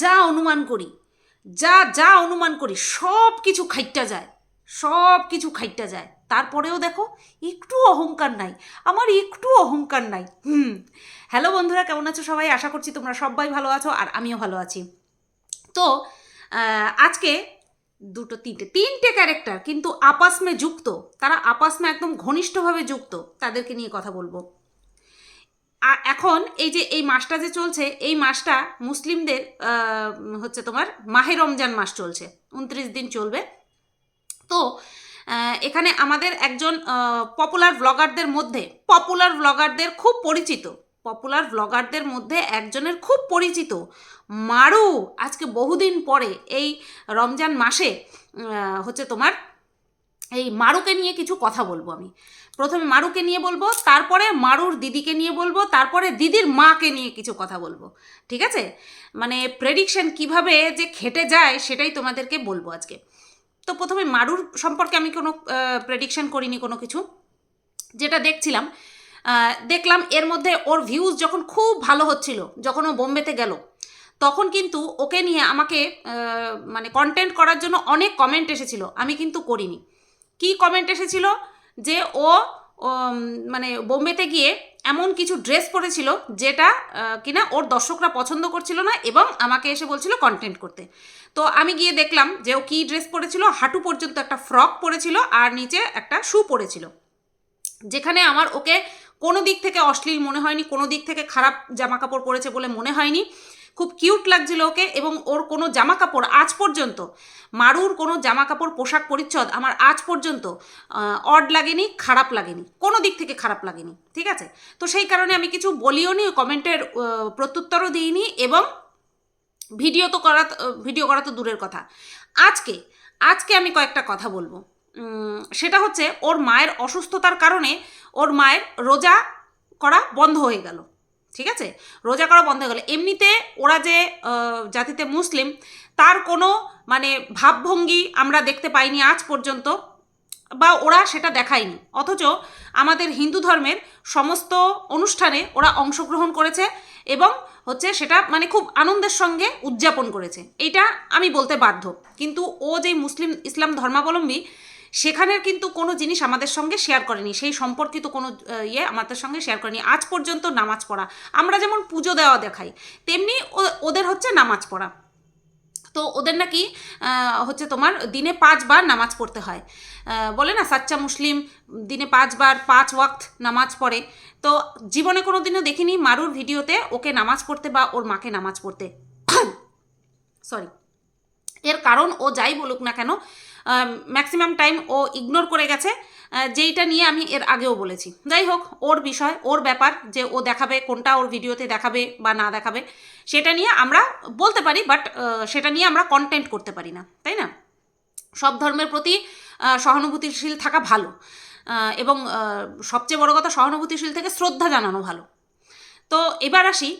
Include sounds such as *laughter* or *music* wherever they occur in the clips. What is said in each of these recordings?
যা অনুমান করি, যা যা অনুমান করি, সব কিছু খাইটটা যায়, সব কিছু খাইটটা যায়। তারপরেও দেখো, একটু অহংকার নাই, আমার একটু অহংকার নাই। হুম, হ্যালো বন্ধুরা, কেমন আছো সবাই? আশা করছি তোমরা সবাই ভালো আছো আর আমিও ভালো আছি। তো আজকে দুটো, তিনটে তিনটে ক্যারেক্টার কিন্তু আপস মে যুক্ত, তারা আপস মে একদম ঘনিষ্ঠভাবে যুক্ত, তাদেরকে নিয়ে কথা বলব। আর এখন এই যে এই মাসটা যে চলছে, এই মাসটা মুসলিমদের হচ্ছে তোমার মাহে রমজান মাস চলছে, উনত্রিশ দিন চলবে। তো এখানে আমাদের একজন পপুলার ব্লগারদের মধ্যে পপুলার ব্লগারদের খুব পরিচিত পপুলার ব্লগারদের মধ্যে একজনের খুব পরিচিত মারু। আজকে বহুদিন পরে এই রমজান মাসে হচ্ছে তোমার এই মারুকে নিয়ে কিছু কথা বলব আমি। প্রথমে মারুকে নিয়ে বলব, তারপরে মারুর দিদিকে নিয়ে বলব, তারপরে দিদির মাকে নিয়ে কিছু কথা বলব। ঠিক আছে? মানে প্রেডিকশন কীভাবে যে খেটে যায় সেটাই তোমাদেরকে বলব আজকে। তো প্রথমে মারুর সম্পর্কে আমি কোনো প্রেডিকশন করিনি কোনো কিছু। যেটা দেখছিলাম দেখলাম এর মধ্যে ওর ভিউজ যখন খুব ভালো হচ্ছিল, যখন ও বোম্বেতে গেল, তখন কিন্তু ওকে নিয়ে আমাকে মানে কন্টেন্ট করার জন্য অনেক কমেন্ট এসেছিল। আমি কিন্তু করিনি। কি কমেন্ট এসেছিল? যে ও মানে বোম্বেতে গিয়ে এমন কিছু ড্রেস পরেছিল যেটা কিনা ওর দর্শকরা পছন্দ করছিল না এবং আমাকে এসে বলছিল কন্টেন্ট করতে। তো আমি গিয়ে দেখলাম যে ও কী ড্রেস পরেছিল, হাঁটু পর্যন্ত একটা ফ্রক পরেছিল আর নিচে একটা শু পরেছিল। যেখানে আমার ওকে কোনো দিক থেকে অশ্লীল মনে হয়নি, কোনো দিক থেকে খারাপ জামা কাপড় পরেছে বলে মনে হয়নি। খুব কিউট লাগছিল ওকে এবং ওর কোনো জামা কাপড় আজ পর্যন্ত, মারুর কোনো জামা কাপড় পোশাক পরিচ্ছদ আমার আজ পর্যন্ত অড লাগেনি, খারাপ লাগেনি, কোনো দিক থেকে খারাপ লাগেনি, ঠিক আছে? তো সেই কারণে আমি কিছু বলিও নি, কমেন্টের প্রত্যুত্তরও দিইনি এবং ভিডিও তো করা, ভিডিও করা তো দূরের কথা। আজকে আজকে আমি কয়েকটা কথা বলব। সেটা হচ্ছে ওর মায়ের অসুস্থতার কারণে ওর মায়ের রোজা করা বন্ধ হয়ে গেল। ঠিক আছে? রোজা করা বন্ধ হয়ে গেল। এমনিতে ওরা যে জাতিতে মুসলিম, তার কোনো মানে ভাবভঙ্গি আমরা দেখতে পাইনি আজ পর্যন্ত, বা ওরা সেটা দেখায়নি। অথচ আমাদের হিন্দু ধর্মের সমস্ত অনুষ্ঠানে ওরা অংশগ্রহণ করেছে এবং হচ্ছে সেটা মানে খুব আনন্দের সঙ্গে উদযাপন করেছে। এইটা আমি বলতে বাধ্য। কিন্তু ও যে মুসলিম ইসলাম ধর্মাবলম্বী সেখানের কিন্তু কোনো জিনিস আমাদের সঙ্গে শেয়ার করেনি। সেই সম্পর্কিত কোনো ইয়ে আমাদের সঙ্গে শেয়ার করেনি। আজ পর্যন্ত নামাজ পড়া। আমরা যেমন পুজো দেওয়া দেখাই, তেমনি ওদের হচ্ছে নামাজ পড়া। তো ওদের নাকি হচ্ছে তোমার দিনে পাঁচবার নামাজ পড়তে হয়। বলে না, সাচ্চা মুসলিম দিনে পাঁচবার, পাঁচ ওয়াক্ত নামাজ পড়ে। তো জীবনে কোনো দিনও দেখিনি মারুর ভিডিওতে ওকে নামাজ পড়তে বা ওর মাকে নামাজ পড়তে। *coughs* সরি এর কারণ ও যাই বলুক না কেন ম্যাক্সিমাম টাইম ও ইগনোর করে গেছে যেইটা নিয়ে আমি এর আগেও বলেছি। যাই হোক, ওর বিষয়, ওর ব্যাপার যে ও দেখাবে, কোনটা ওর ভিডিওতে দেখাবে বা না দেখাবে, সেটা নিয়ে আমরা বলতে পারি বাট সেটা নিয়ে আমরা কন্টেন্ট করতে পারি না, তাই না? সব ধর্মের প্রতি সহানুভূতিশীল থাকা ভালো এবং সবচেয়ে বড় কথা সহানুভূতিশীল থেকে শ্রদ্ধা জানানো ভালো। তো এবার আসি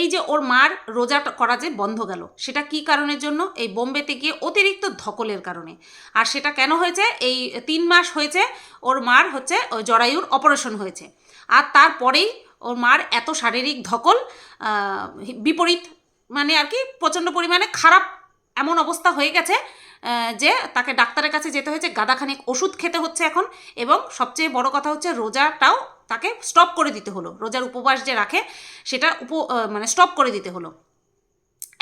এই যে ওর মার রোজা করা যে বন্ধ গেল, সেটা কি কারণের জন্য? এই বোম্বেতে গিয়ে অতিরিক্ত ধকলের কারণে। আর সেটা কেন হয়েছে? এই তিন মাস হয়েছে ওর মার হচ্ছে জরায়ুর অপারেশন হয়েছে। আর তারপরেই ওর মার এত শারীরিক ধকল বিপরীত মানে আর কি প্রচণ্ড পরিমাণে খারাপ এমন অবস্থা হয়ে গেছে যে তাকে ডাক্তারের কাছে যেতে হয়েছে, গাদাখানিক ওষুধ খেতে হচ্ছে এখন। এবং সবচেয়ে বড় কথা হচ্ছে, রোজাটাও তাকে স্টপ করে দিতে হলো। রোজার উপবাস যে রাখে, সেটা উপ মানে স্টপ করে দিতে হলো।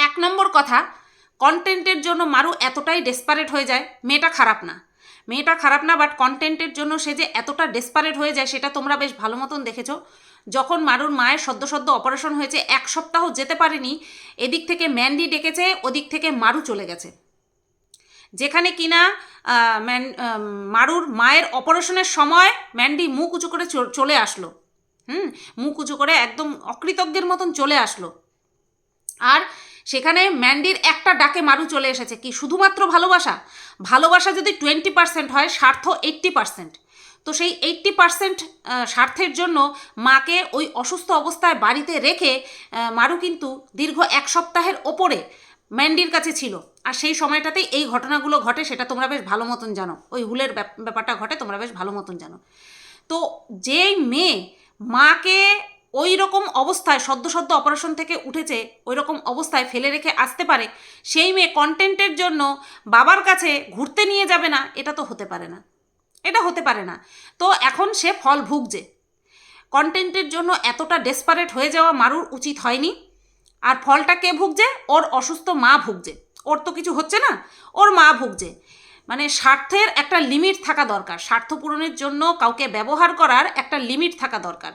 এক নম্বর কথা কন্টেন্টের জন্য মারু এতটাই ডেসপারেট হয়ে যায়, মেয়েটা খারাপ না। মেয়েটা খারাপ না বাট কন্টেন্টের জন্য সে যে এতটা ডেসপারেট হয়ে যায়, সেটা তোমরা বেশ ভালো মতন দেখেছ। যখন মারুর মায়ের সদ্য সদ্য অপারেশন হয়েছে, এক সপ্তাহ যেতে পারেনি, এদিক থেকে ম্যান্ডি ডেকেছে, ওদিক থেকে মারু চলে গেছে। যেখানে কিনা ম্যান মারুর মায়ের অপারেশনের সময় ম্যান্ডি মুখ উঁচু করে চলে আসলো। হুম? মুখ উঁচু করে একদম অকৃতজ্ঞের মতন চলে আসলো। আর সেখানে ম্যান্ডির একটা ডাকে মারু চলে এসেছে কি, শুধুমাত্র ভালোবাসা? ভালোবাসা যদি টোয়েন্টি পার্সেন্ট হয়, স্বার্থ এইট্টি পার্সেন্ট। তো সেই এইট্টি পার্সেন্ট স্বার্থের জন্য মাকে ওই অসুস্থ অবস্থায় বাড়িতে রেখে মারু কিন্তু দীর্ঘ এক সপ্তাহের ওপরে ম্যান্ডির কাছে ছিল। আর সেই সময়টাতেই এই ঘটনাগুলো ঘটে, সেটা তোমরা বেশ ভালো মতন জানো। ওই হুলের ব্যাপ- ব্যাপারটা ঘটে, তোমরা বেশ ভালো মতন জানো। তো যেই মেয়ে মাকে ওই রকম অবস্থায়, সদ্য সদ্য অপারেশন থেকে উঠেছে ওই রকম অবস্থায় ফেলে রেখে আসতে পারে, সেই মেয়ে কন্টেন্টের জন্য বাবার কাছে ঘুরতে নিয়ে যাবে না, এটা তো হতে পারে না। এটা হতে পারে না। তো এখন সে ফল ভুগছে। কন্টেন্টের জন্য এতটা ডেসপারেট হয়ে যাওয়া মারুর উচিত হয়নি। আর ফলটা কে ভুগছে? ওর অসুস্থ মা ভুগছে। ওর তো কিছু হচ্ছে না, ওর মা ভুগছে। মানে স্বার্থের একটা লিমিট থাকা দরকার। স্বার্থ পূরণের জন্য কাউকে ব্যবহার করার একটা লিমিট থাকা দরকার।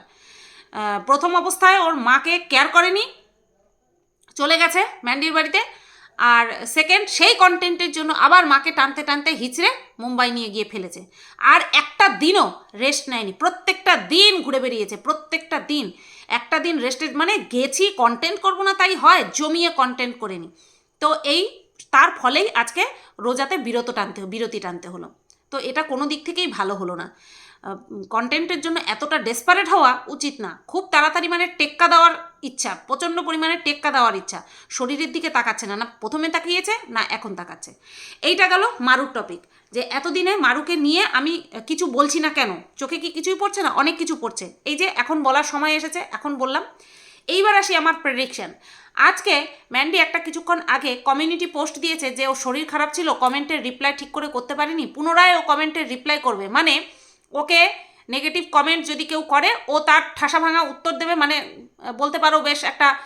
প্রথম অবস্থায় ওর মাকে কেয়ার করেনি, চলে গেছে ম্যান্ডির বাড়িতে। আর সেকেন্ড সেই কন্টেন্টের জন্য আবার মাকে টানতে টানতে হিচড়ে মুম্বাই নিয়ে গিয়ে ফেলেছে। আর একটা দিনও রেস্ট নেয়নি। প্রত্যেকটা দিন ঘুরে বেরিয়েছে প্রত্যেকটা দিন। একটা দিন রেস্টেড মানে গেছি কন্টেন্ট করব না, তাই হয়, জমিয়ে কন্টেন্ট করে নিই তো এই, তার ফলেই আজকে রোজাতে বিরত টানতে, বিরতি টানতে হলো। তো এটা কোনো দিক থেকেই ভালো হলো না। কন্টেন্টের জন্য এতটা ডেসপারেট হওয়া উচিত না। খুব তাড়াতাড়ি মানে টেক্কা দেওয়ার ইচ্ছা, প্রচণ্ড পরিমাণে টেক্কা দেওয়ার ইচ্ছা। শরীরের দিকে তাকাচ্ছে না না প্রথমে তাকিয়েছে, না এখন তাকাচ্ছে। এইটা গেল মারুর টপিক যে এতদিনে মারুকে নিয়ে আমি কিছু বলছি না কেন? চোখে কি কিছুই পড়ছে না? অনেক কিছু পড়ছে। এই যে এখন বলার সময় এসেছে, এখন বললাম। এইবার আসি আমার প্রেডিকশান আজকে ম্যান্ডি একটা কিছুক্ষণ আগে কমিউনিটি পোস্ট দিয়েছে যে ও শরীর খারাপ ছিল কমেন্টের রিপ্লাই ঠিক করে করতে পারেনি। পুনরায় ও কমেন্টের রিপ্লাই করবে। মানে ওকে নেগেটিভ কমেন্ট যদি কেউ করে, ও তার ঠাসা ভাঙা উত্তর দেবে মানে বলতে পারো বেশ একটা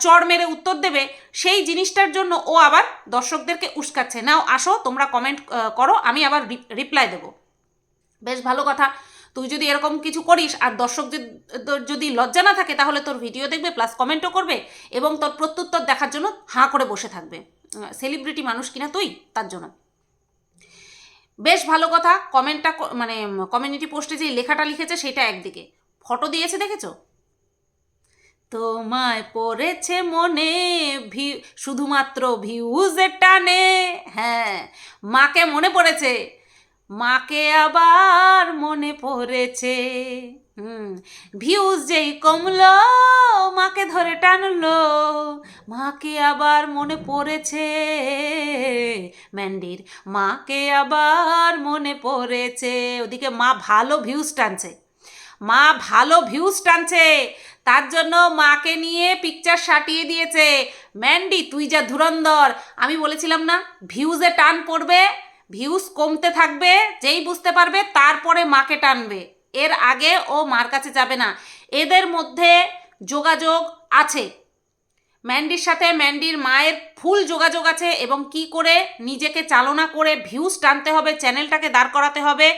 চড় মেরে উত্তর দেবে, সেই জিনিসটার জন্য ও আবার দর্শকদেরকে উস্কাচ্ছে। নাও, আসো, তোমরা কমেন্ট করো, আমি আবার রিপ্লাই দেবো। বেশ ভালো কথা। তুই যদি এরকম কিছু করিস, আর দর্শক যদি- লজ্জা না থাকে, তাহলে তোর ভিডিও দেখবে প্লাস কমেন্টও করবে, এবং তোর প্রত্যুত্তর দেখার জন্য হাঁ করে বসে থাকবে। সেলিব্রিটি মানুষ কিনা তুই, তার জন্য। বেশ ভালো কথা। কমেন্টটা মানে কমিউনিটি পোস্টে যে লেখাটা লিখেছে সেটা একদিকে। ফটো দিয়েছে দেখেছ? তোমায় পড়েছে মনে, ভি শুধুমাত্র ভিউজের টানে। হ্যাঁ মাকে মনে পড়েছে? মাকে আবার মনে পড়েছে। হুম ভিউজ যেই কমলো, মাকে ধরে টানলো, মাকে আবার মনে পড়েছে। ম্যান্ডির। মাকে আবার মনে পড়েছে। ওদিকে মা ভালো ভিউজ টানছে। মা ভালো ভিউজ টানছে। তার জন্য মাকে নিয়ে পিকচার সাটিয়ে দিয়েছে। ম্যান্ডি, তুই যা ধুরন্ধর। আমি বলেছিলাম না ভিউজে টান পড়বে ভিউজ কমতে থাকবে, যেই বুঝতে পারবে তারপরে মাকে টানবে। এর আগে ও মার কাছে যাবে না। এদের মধ্যে যোগাযোগ আছে। ম্যান্ডির সাথে ম্যান্ডির মায়ের ফুল যোগাযোগ আছে এবং কি করে নিজেকে চালনা করে ভিউজ টানতে হবে, চ্যানেলটাকে দাঁড় করাতে হবে,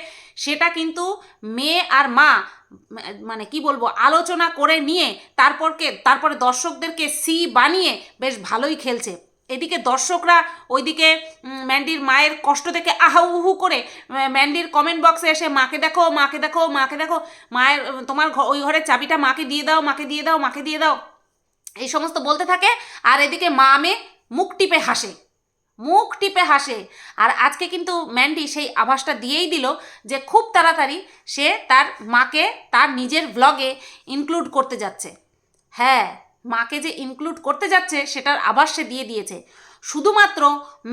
সেটা কিন্তু মেয়ে আর মা মানে কি বলব, আলোচনা করে নিয়ে তারপরকে, তারপরে দর্শকদেরকে সি বানিয়ে বেশ ভালোই খেলছে। এদিকে দর্শকরা ওইদিকে ম্যান্ডির মায়ের কষ্ট থেকে আহা উহু করে ম্যান্ডির কমেন্ট বক্সে এসে, মাকে দেখো মাকে দেখো মাকে দেখো, মায়ের, তোমার ওই ঘরের চাবিটা মাকে দিয়ে দাও, মাকে দিয়ে দাও, মাকে দিয়ে দাও। এই সমস্ত বলতে থাকে, আর এদিকে মা মেয়ে মুখ টিপে হাসে, মুখ টিপে হাসে। আর আজকে কিন্তু ম্যান্ডি সেই আভাসটা দিয়েই দিল যে খুব তাড়াতাড়ি সে তার মাকে তার নিজের ব্লগে ইনক্লুড করতে যাচ্ছে। হ্যাঁ মাকে যে ইনক্লুড করতে যাচ্ছে সেটার আভাস সে দিয়ে দিয়েছে। শুধুমাত্র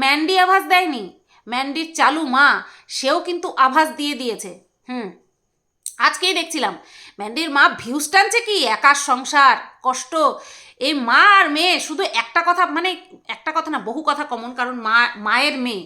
ম্যান্ডি আভাস দেয়নি, ম্যান্ডির চালু মা, সেও কিন্তু আভাস দিয়ে দিয়েছে। হুম, আজকেই দেখছিলাম। ম্যান্ডির মা ভিউজ টানছে কি? একার সংসার, কষ্ট। এই মা আর মেয়ে শুধু একটা কথা মানে একটা কথা না, বহু কথা কমন কারণ মা, মায়ের মেয়ে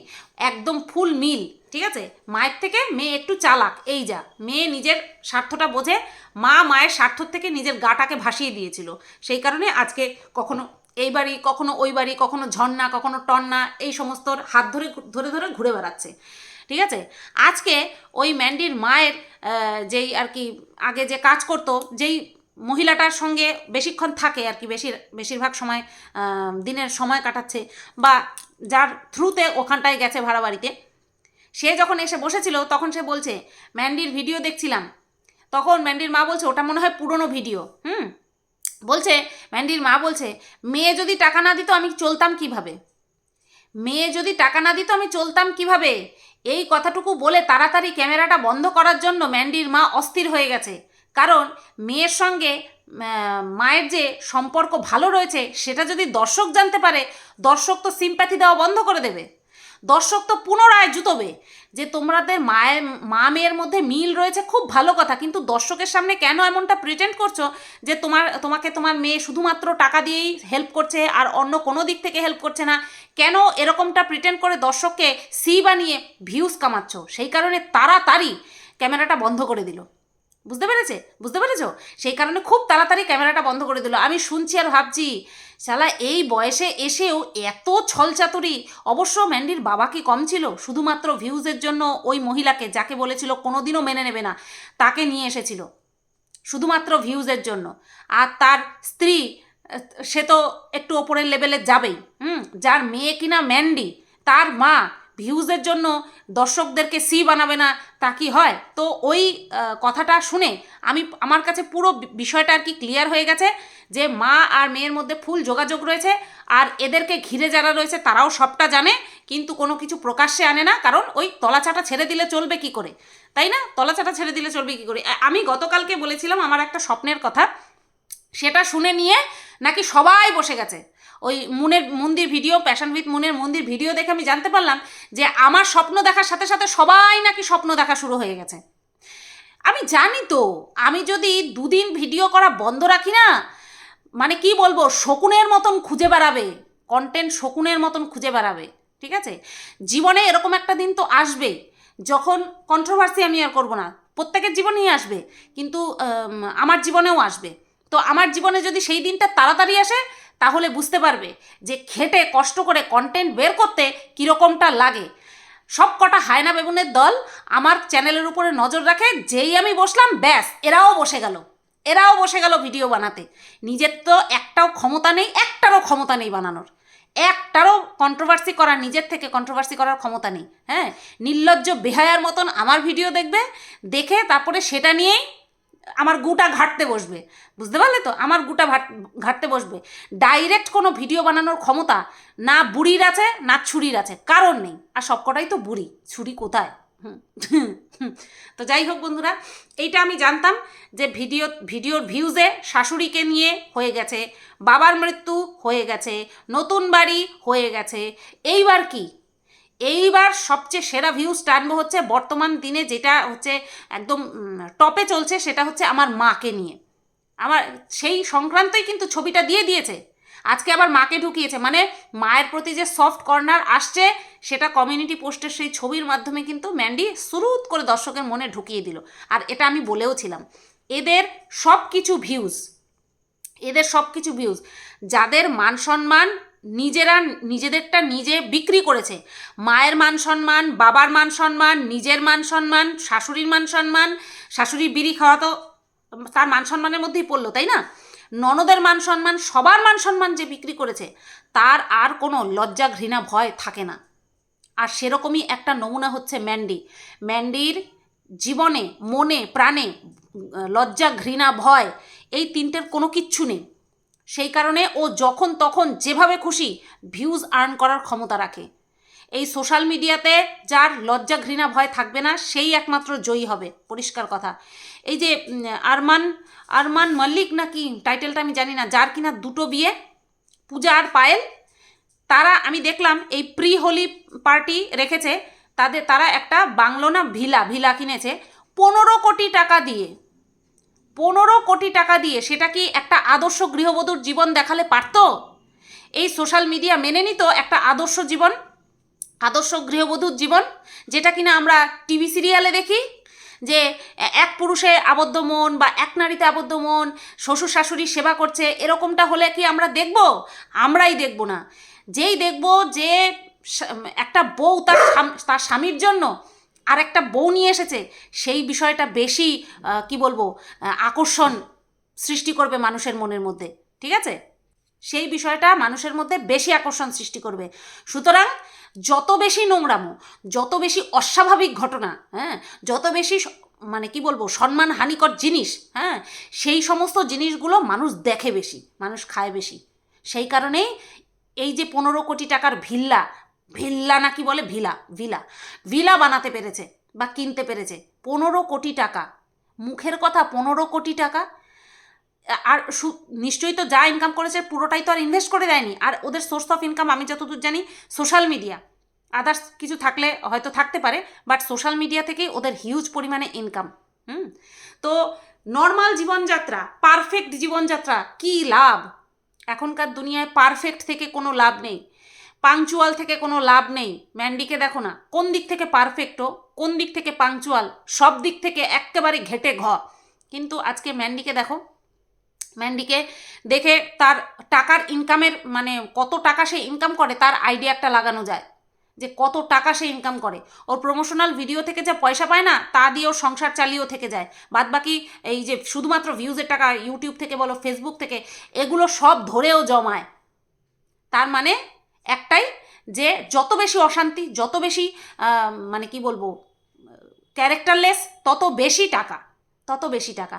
একদম ফুল মিল, ঠিক আছে? মায়ের থেকে মেয়ে একটু চালাক, এই যা। মেয়ে নিজের স্বার্থটা বোঝে, মা মায়ের স্বার্থ থেকে নিজের গাটাকে ভাসিয়ে দিয়েছিল। সেই কারণে আজকে কখনো এই বাড়ি, কখনো ওই বাড়ি, কখনো ঝর্ণা, কখনো টন্না এই সমস্ত হাত ধরে ধরে ধরে ঘুরে বেড়াচ্ছে, ঠিক আছে? আজকে ওই ম্যান্ডির মায়ের যেই আর কি, আগে যে কাজ করতো, যেই মহিলাটার সঙ্গে বেশিক্ষণ থাকে আর কি, বেশির, বেশিরভাগ সময় দিনের সময় কাটাচ্ছে বা যার থ্রুতে ওখানটায় গেছে ভাড়া বাড়িতে, সে যখন এসে বসেছিল তখন সে বলছে, ম্যান্ডির ভিডিও দেখছিলাম। তখন ম্যান্ডির মা বলছে, ওটা মনে হয় পুরনো ভিডিও হুম? বলছে, ম্যান্ডির মা বলছে, মেয়ে যদি টাকা না দিত আমি চলতাম কীভাবে? মেয়ে যদি টাকা না দিত আমি চলতাম কীভাবে? এই কথাটুকু বলে তাড়াতাড়ি ক্যামেরাটা বন্ধ করার জন্য ম্যান্ডির মা অস্থির হয়ে গেছে। কারণ মেয়ের সঙ্গে মায়ের যে সম্পর্ক ভালো রয়েছে, সেটা যদি দর্শক জানতে পারে, দর্শক তো সিম্প্যাথি দেওয়া বন্ধ করে দেবে। দর্শক তো পুনরায় জুতোবে যে তোমাদের মায়ের, মা মেয়ের মধ্যে মিল রয়েছে, খুব ভালো কথা। কিন্তু দর্শকের সামনে কেন এমনটা প্রিটেন্ড করছ যে তোমার, তোমাকে তোমার মেয়ে শুধুমাত্র টাকা দিয়েই হেল্প করছে আর অন্য কোনো দিক থেকে হেল্প করছে না? কেন এরকমটা প্রিটেন্ড করে দর্শককে সি বানিয়ে ভিউজ কামাচ্ছ? সেই কারণে তাড়াতাড়ি ক্যামেরাটা বন্ধ করে দিল। বুঝতে পেরেছে? বুঝতে পেরেছ? সেই কারণে খুব তাড়াতাড়ি ক্যামেরাটা বন্ধ করে দিল। আমি শুনছি আর ভাবছি, শালা, এই বয়সে এসেও এত ছলচাতুরি। অবশ্য ম্যান্ডির বাবা কি কম ছিল? শুধুমাত্র ভিউজের জন্য ওই মহিলাকে, যাকে বলেছিল কোনোদিনও মেনে নেবে না, তাকে নিয়ে এসেছিল। শুধুমাত্র ভিউজের জন্য। আর তার স্ত্রী, সে তো একটু ওপরের লেভেলে যাবেই। হুম? যার মেয়ে কিনা ম্যান্ডি, তার মা ভিউজের জন্য দর্শকদেরকে সি বানাবে না, তা কি হয়? তো ওই কথাটা শুনে আমি আমার কাছে পুরো বিষয়টা আর কি ক্লিয়ার হয়ে গেছে যে মা আর মেয়ের মধ্যে ফুল যোগাযোগ রয়েছে আর এদেরকে ঘিরে যারা রয়েছে তারাও সবটা জানে, কিন্তু কোনো কিছু প্রকাশ্যে আনে না, কারণ ওই তলাচাটা ছেড়ে দিলে চলবে কি করে? তাই না? তলাচাটা ছেড়ে দিলে চলবে কি করে? আমি গতকালকে বলেছিলাম আমার একটা স্বপ্নের কথা, সেটা শুনে নিয়ে নাকি সবাই বসে গেছে। ওই মুনের মন্দির ভিডিও প্যাশন উইথ মুনের মন্দির ভিডিও দেখে আমি জানতে পারলাম যে আমার স্বপ্ন দেখার সাথে সাথে সবাই নাকি স্বপ্ন দেখা শুরু হয়ে গেছে। আমি জানি তো, আমি যদি দুদিন ভিডিও করা বন্ধ রাখি না মানে কি বলব, শকুনের মতন খুঁজে বেড়াবে কন্টেন্ট শকুনের মতন খুঁজে বেড়াবে, ঠিক আছে? জীবনে এরকম একটা দিন তো আসবেই যখন কন্ট্রোভার্সি আমি আর করব না, প্রত্যেকের জীবনেই আসবে, কিন্তু আমার জীবনেও আসবে। তো আমার জীবনে যদি সেই দিনটা তাড়াতাড়ি আসে তাহলে বুঝতে পারবে যে খেটে কষ্ট করে কন্টেন্ট বের করতে কীরকমটা লাগে। সব কটা হায়না বেগুনের দল আমার চ্যানেলের উপরে নজর রাখে, যেই আমি বসলাম, ব্যাস, এরাও বসে গেল। এরাও বসে গেল ভিডিও বানাতে। নিজের তো একটাও ক্ষমতা নেই, একটারও ক্ষমতা নেই বানানোর। একটারও কন্ট্রোভার্সি করার, নিজের থেকে কন্ট্রোভার্সি করার ক্ষমতা নেই হ্যাঁ? নির্লজ্জ বেহায়ার মতন আমার ভিডিও দেখবে, দেখে তারপরে সেটা নিয়েই আমার গুটা ঘাটতে বসবে। বুঝতে পারলে তো? আমার গুটা ঘাটতে বসবে। ডাইরেক্ট কোনো ভিডিও বানানোর ক্ষমতা না বুড়ির আছে, না ছুরির আছে, কারণ নেই। আর সবকটাই তো বুড়ি। ছুরি কোথায়। তো যাই হোক বন্ধুরা, এইটা আমি জানতাম যে ভিডিও, ভিডিওর ভিউজে শাশুড়িকে নিয়ে হয়ে গেছে, বাবার মৃত্যু হয়ে গেছে, নতুন বাড়ি হয়ে গেছে। এইবার কি? এইবার সবচেয়ে সেরা ভিউজ টানবো হচ্ছে বর্তমান দিনে যেটা হচ্ছে একদম টপে চলছে সেটা হচ্ছে আমার মাকে নিয়ে। আমার সেই সংক্রান্তই কিন্তু ছবিটা দিয়ে দিয়েছে। আজকে আবার মাকে ঢুকিয়েছে। মানে মায়ের প্রতি যে সফট কর্নার আসছে, সেটা কমিউনিটি পোস্টের সেই ছবির মাধ্যমে কিন্তু ম্যান্ডি সুরুত করে দর্শকের মনে ঢুকিয়ে দিল। আর এটা আমি বলেও ছিলাম। এদের সব কিছু ভিউজ এদের সব কিছু ভিউজ যাদের মান সম্মান নিজেরা নিজেদেরটা নিজে বিক্রি করেছে। মায়ের মান সম্মান, বাবার মান সম্মান, নিজের মান সম্মান, শাশুড়ির মান সম্মান শাশুড়ির বিড়ি খাওয়া তো তার মান সম্মানের মধ্যেই পড়ল, তাই না? ননদের মান সম্মান, সবার মান সম্মান যে বিক্রি করেছে, তার আর কোনো লজ্জা ঘৃণা ভয় থাকে না। আর সেরকমই একটা নমুনা হচ্ছে ম্যান্ডি। ম্যান্ডির জীবনে, মনে, প্রাণে লজ্জা, ঘৃণা, ভয়, এই তিনটের কোনো কিচ্ছু নেই। সেই কারণে ও যখন তখন যেভাবে খুশি ভিউজ আর্ন করার ক্ষমতা রাখে। এই সোশ্যাল মিডিয়াতে যার লজ্জা ঘৃণা ভয় থাকবে না, সেই একমাত্র জয়ী হবে। পরিষ্কার কথা। এই যে আরমান আরমান মল্লিক নাকি টাইটেলটা আমি জানি না, যার কিনা দুটো বিয়ে, পূজা আর পায়েল, তারা আমি দেখলাম এই প্রি হোলি পার্টি রেখেছে, তাদের, তারা একটা বাংলো না ভিলা ভিলা কিনেছে, পনেরো কোটি টাকা দিয়ে। পনেরো কোটি টাকা দিয়ে সেটা কি একটা আদর্শ গৃহবধূর জীবন দেখালে পারতো? এই সোশ্যাল মিডিয়া মেনে নিত একটা আদর্শ জীবন, আদর্শ গৃহবধূর জীবন, যেটা কিনা আমরা টিভি সিরিয়ালে দেখি, যে এক পুরুষে আবদ্ধ মন বা এক নারীতে আবদ্ধ মন, শ্বশুর শাশুড়ির সেবা করছে, এরকমটা হলে কি আমরা দেখব? আমরাই দেখব না। যেই দেখব যে একটা বউ তার তার স্বামীর জন্য আর একটা বউ নিয়ে এসেছে, সেই বিষয়টা বেশি কি বলব আকর্ষণ সৃষ্টি করবে মানুষের মনের মধ্যে, ঠিক আছে? সেই বিষয়টা মানুষের মধ্যে বেশি আকর্ষণ সৃষ্টি করবে। সুতরাং যত বেশি নোংরামো, যত বেশি অস্বাভাবিক ঘটনা হ্যাঁ যত বেশি মানে কি বলব সম্মান হানিকর জিনিস হ্যাঁ সেই সমস্ত জিনিসগুলো মানুষ দেখে বেশি, মানুষ খায় বেশি। সেই কারণেই এই যে পনেরো কোটি টাকার ভিল্লা ভিল্লা নাকি বলে? Villa villa. ভিলা বানাতে পেরেছে বা কিনতে পেরেছে। পনেরো কোটি টাকা। মুখের কথা, পনেরো কোটি টাকা। আর সু- নিশ্চয়ই তো যা ইনকাম করেছে, পুরোটাই তো আর ইনভেস্ট করে দেয়নি। আর ওদের সোর্স অফ ইনকাম আমি যতদূর জানি সোশ্যাল মিডিয়া আদার্স কিছু থাকলে, হয়তো থাকতে পারে বাট সোশ্যাল মিডিয়া থেকেই ওদের হিউজ পরিমাণে ইনকাম হুম? তো নর্মাল জীবনযাত্রা পারফেক্ট জীবনযাত্রা, কি লাভ? এখনকার দুনিয়ায় পারফেক্ট থেকে কোনো লাভ নেই। পাংচুয়াল থেকে কোনো লাভ নেই। ম্যান্ডিকে দেখো না, কোন দিক থেকে পারফেক্টও কোন দিক থেকে পাংচুয়াল সব দিক থেকে একেবারে ঘেটে ঘ। কিন্তু আজকে ম্যান্ডিকে দেখো ম্যান্ডিকে দেখে তার টাকার ইনকামের মানে কত টাকা সে ইনকাম করে, তার আইডিয়া একটা লাগানো যায়। যে কত টাকা সে ইনকাম করে। ওর প্রমোশনাল ভিডিও থেকে যা পয়সা পায় না, তা দিয়ে ওর সংসার চালিয়েও থেকে যায়। বাদ বাকি এই যে শুধুমাত্র ভিউজের টাকা ইউটিউব থেকে বলো ফেসবুক থেকে, এগুলো সব ধরেও জমায়। তার মানে একটাই যে যত বেশি অশান্তি, যত বেশি মানে কি বলব, ক্যারেক্টারলেস, তত বেশি টাকা, তত বেশি টাকা।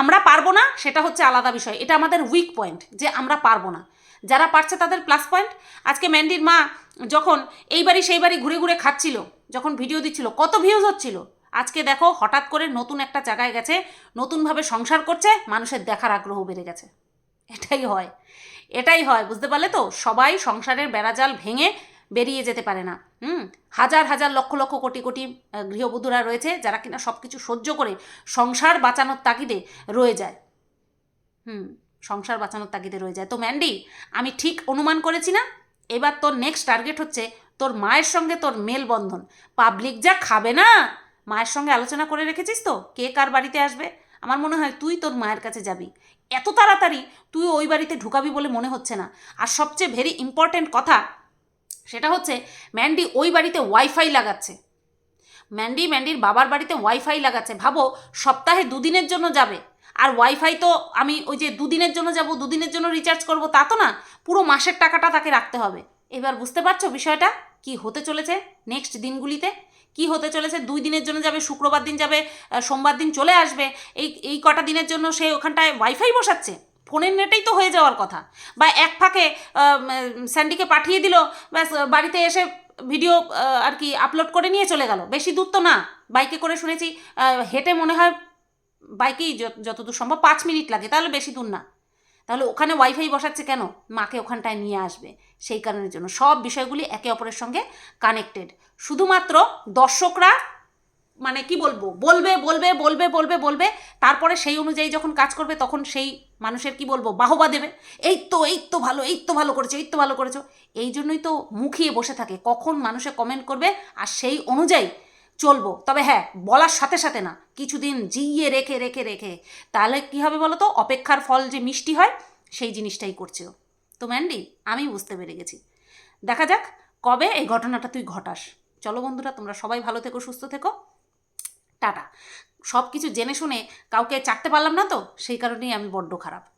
আমরা পারব না, সেটা হচ্ছে আলাদা বিষয়। এটা আমাদের উইক পয়েন্ট যে আমরা পারব না। যারা পারছে তাদের প্লাস পয়েন্ট আজকে ম্যান্ডির মা যখন এই বাড়ি সেই বাড়ি ঘুরে ঘুরে খাচ্ছিল, যখন ভিডিও দিচ্ছিল, কত ভিউজ হচ্ছিল। আজকে দেখো, হঠাৎ করে নতুন একটা জায়গায় গেছে, নতুনভাবে সংসার করছে, মানুষের দেখার আগ্রহ বেড়ে গেছে। এটাই হয়। এটাই হয়, বুঝতে পারলে তো? সবাই সংসারের বেড়াজাল ভেঙে বেরিয়ে যেতে পারে না। হুম? হাজার হাজার লক্ষ লক্ষ কোটি কোটি গৃহবধূরা রয়েছে যারা কিনা সব কিছু সহ্য করে সংসার বাঁচানোর তাগিদে রয়ে যায়। হুম, সংসার বাঁচানোর তাগিদে রয়ে যায়। তো ম্যান্ডি, আমি ঠিক অনুমান করেছি না? এবার তোর নেক্সট টার্গেট হচ্ছে তোর মায়ের সঙ্গে তোর মেলবন্ধন। পাবলিক যা খাবে না? মায়ের সঙ্গে আলোচনা করে রেখেছিস তো? কে কার বাড়িতে আসবে? আমার মনে হয় তুই তোর মায়ের কাছে যাবি। এত তাড়াতাড়ি তুই ওই বাড়িতে ঢুকাবি বলে মনে হচ্ছে না। আর সবচেয়ে ভেরি ইম্পর্ট্যান্ট কথা সেটা হচ্ছে ম্যান্ডি ওই বাড়িতে ওয়াইফাই লাগাচ্ছে। ম্যান্ডি, ম্যান্ডির বাবার বাড়িতে ওয়াইফাই লাগাচ্ছে। ভাবো, সপ্তাহে দুদিনের জন্য যাবে। আর ওয়াইফাই তো আমি ওই যে দুদিনের জন্য যাব, দুদিনের জন্য রিচার্জ করব, তা তো না। পুরো মাসের টাকাটা তাকে রাখতে হবে। এবার বুঝতে পারছ বিষয়টা? কি হতে চলেছে? নেক্সট দিনগুলিতে? কি হতে চলেছে? দুই দিনের জন্য যাবে, শুক্রবার দিন যাবে সোমবার দিন চলে আসবে। এই এই কটা দিনের জন্য সে ওখানটায় ওয়াইফাই বসাচ্ছে? ফোনের নেটেই তো হয়ে যাওয়ার কথা। বা এক ফাঁকে স্যান্ডিকে পাঠিয়ে দিল, ব্যাস বাড়িতে এসে ভিডিও আর কি আপলোড করে নিয়ে চলে গেল। বেশি দূর তো না। বাইকে করে শুনেছি হেঁটে মনে হয় বাইকেই যত- যতদূর সম্ভব পাঁচ মিনিট লাগে, তাহলে বেশি দূর না। তাহলে ওখানে ওয়াইফাই বসাচ্ছে কেন? মাকে ওখানটায় নিয়ে আসবে। সেই কারণের জন্য সব বিষয়গুলি একে অপরের সঙ্গে কানেক্টেড শুধুমাত্র দর্শকরা মানে কি বলব? বলবে বলবে বলবে বলবে বলবে, তারপরে সেই অনুযায়ী যখন কাজ করবে, তখন সেই মানুষের কি বলব? বাহবা দেবে। এই তো এই তো ভালো, এই তো ভালো করেছ, এই তো ভালো করেছ। এই জন্যই তো মুখিয়ে বসে থাকে। কখন মানুষে কমেন্ট করবে? আর সেই অনুযায়ী চলবো। তবে হ্যাঁ বলার সাথে সাথে না, কিছুদিন জিইয়ে রেখে রেখে রেখে। তাহলে কি হবে বলো তো অপেক্ষার ফল যে মিষ্টি হয়, সেই জিনিসটাই করছে ও। তো ম্যান্ডি, আমি বুঝতে পেরে গেছি। দেখা যাক কবে এই ঘটনাটা তুই ঘটাস। চলো বন্ধুরা, তোমরা সবাই ভালো থেকো, সুস্থ থেকো। টাটা। সব কিছু জেনে শুনে কাউকে চাটতে পারলাম না তো? সেই কারণেই আমি বড্ড খারাপ।